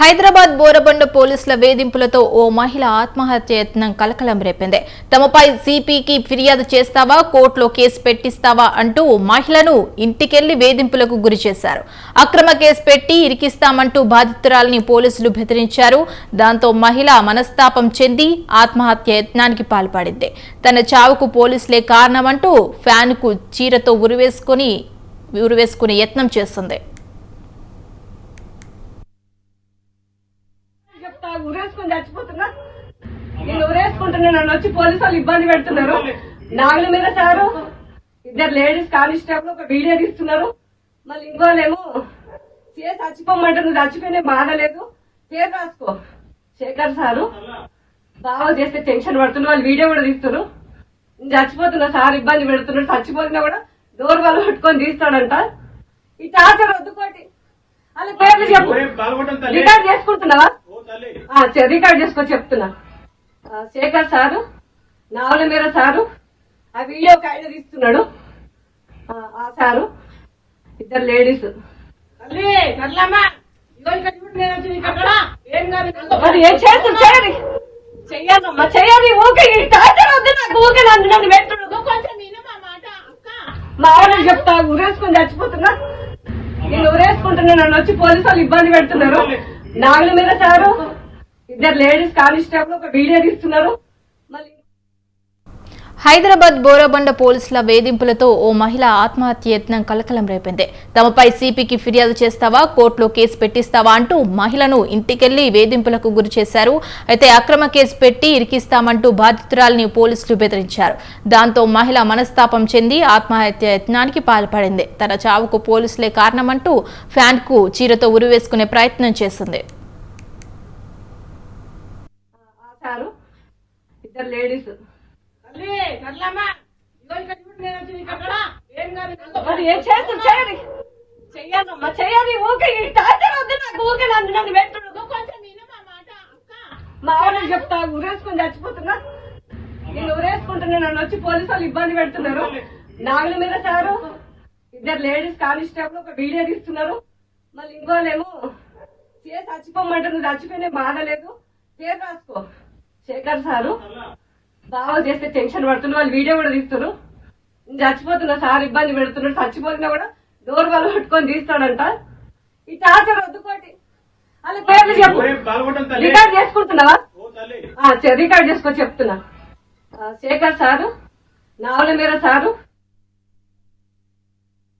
హైదరాబాద్ బోరబండ పోలీసుల వేధింపులతో ఓ మహిళ ఆత్మహత్య యత్నం కలకలం రేపింది. తమపై సిపికి ఫిర్యాదు చేస్తావా? కోర్టులో కేసు పెట్టిస్తావా? అంటూ మహిళను ఇంటికెళ్ళి వేధింపులకు గురి చేశారు. అక్రమ కేసు పెట్టి ఇరికిస్తామంటూ బాధితురాలిని పోలీసులు బెదిరించారు. దాంతో మహిళ మనస్తాపం చెంది ఆత్మహత్య యత్నానికి పాల్పడింది. తన చావుకు పోలీసులే కారణమంటూ ఫ్యాన్కు చీరతో ఉరివేసుకుని ఉరివేసుకునే యత్నం చేస్తుంది చెప్తా చచ్చిపోతున్నా? నేను ఊరేసుకుంటున్నా నన్ను వచ్చి పోలీసు వాళ్ళు ఇబ్బంది పెడుతున్నారు. నాగుల మీద సారు ఇద్దరు లేడీస్ కానిస్టేబుల్ ఒక వీడియో తీస్తున్నారు. మళ్ళీ ఇంకోలేమో చేసి చచ్చిపోమంటే నువ్వు చచ్చిపోయినా బాధ లేదు. పేరు రాసుకో. శేఖర్ సారు బాగా చేస్తే టెన్షన్ పడుతున్నారు వాళ్ళు వీడియో కూడా తీస్తున్నారు. నేను చచ్చిపోతున్నా సార్ ఇబ్బంది పెడుతున్నాడు చచ్చిపోతున్నా కూడా డోర్ వాళ్ళు పట్టుకొని తీస్తాడంట. ఈ టార్చర్ వద్దుకోటి వాళ్ళ పేర్లు చెప్పు. రికార్డ్ చేసుకుంటున్నావా? చె- రికార్డ్ చేసుకో చెప్తున్నా. శేఖర్ సారు నావల మీద సారు ఆ వీడియో ఆయన తీస్తున్నాడు. ఆ, సారు ఇద్దరు లేడీస్. మరి చెయ్యాలమ్మా చెయ్యాలి ఊకే టార్చర్ వద్దు నాకు ఊకే నన్ను నన్ను పెట్టుడు. కొంచెం మా వాళ్ళకి చెప్తా ఊరేసుకొని చచ్చిపోతున్నా. నేను ఊరేసుకుంటున్నా నన్ను వచ్చి పోలీసు వాళ్ళు ఇబ్బంది పెడుతున్నారు. నాగుల మీద సారు ఇద్దరు లేడీస్ కానిస్టేబుల్ ఒక వీడియో తీస్తున్నారు. మళ్ళీ హైదరాబాద్ బోరబండ పోలీసుల వేధింపులతో ఓ మహిళ ఆత్మహత్య యత్నం కలకలం రేపింది. తమపై సిపికి ఫిర్యాదు చేస్తావా? కోర్టులో కేసు పెట్టిస్తావా అంటూ మహిళను ఇంటికెళ్ళి వేధింపులకు గురి చేశారు. అయితే అక్రమ కేసు పెట్టి ఇరికిస్తామంటూ బాధితురాలిని పోలీసులు బెదిరించారు. దాంతో మహిళ మనస్తాపం చెంది ఆత్మహత్య యత్నానికి పాల్పడింది. తన చావుకు పోలీసులే కారణమంటూ ఫ్యాన్కు చీరతో ఉరివేసుకునే ప్రయత్నం చేసింది ఆ సారు ఇద్దరు లేడీస్ తల్లి సర్లమ్మా ఇదిగో ఇక్కడ చూడు నేను వచ్చి నీకు అక్కడ ఏం కాదు నాకు. మరి ఏం చేస్తుంది చేయాలి చెయ్యాలమ్మా చెయ్యాలి ఊకే ఈ టార్చర్ వద్దు నాకు ఊకే నన్ను నన్ను పెట్టుడు. కొంచెం మా మాట అక్క. మా వాళ్ళకి చెప్తా ఊరేసుకొని చచ్చిపోతున్నా. నేను ఊరేసుకుంటున్నా నన్ను వచ్చి పోలీసు వాళ్ళు ఇబ్బంది పెడుతున్నారు. నాగుల మీద సారు ఇద్దరు లేడీస్ కానిస్టేబుల్ ఒక వీడియో తీస్తున్నారు. మళ్ళీ ఇంకోలేమో చేసి చచ్చిపోమంటే నువ్వు చచ్చిపోయినా బాధ లేదు. పేరు రాసుకో. శేఖర్ సారు బాగా చేస్తే టెన్షన్ పడుతున్నారు వాళ్ళు వీడియో కూడా తీస్తున్నారు నేను చచ్చిపోతున్నా సార్ ఇబ్బంది పెడుతున్నాడు చచ్చిపోతున్నా కూడా డోర్ వాళ్ళు పట్టుకొని తీస్తాడంట. ఈ టార్చర్ వద్దుకోటి వాళ్ళ పేర్లు చెప్పు. రికార్డ్ చేసుకుంటున్నావా? రికార్డ్ చేసుకో చెప్తున్నా. శేఖర్ సారు నావల మీద సారు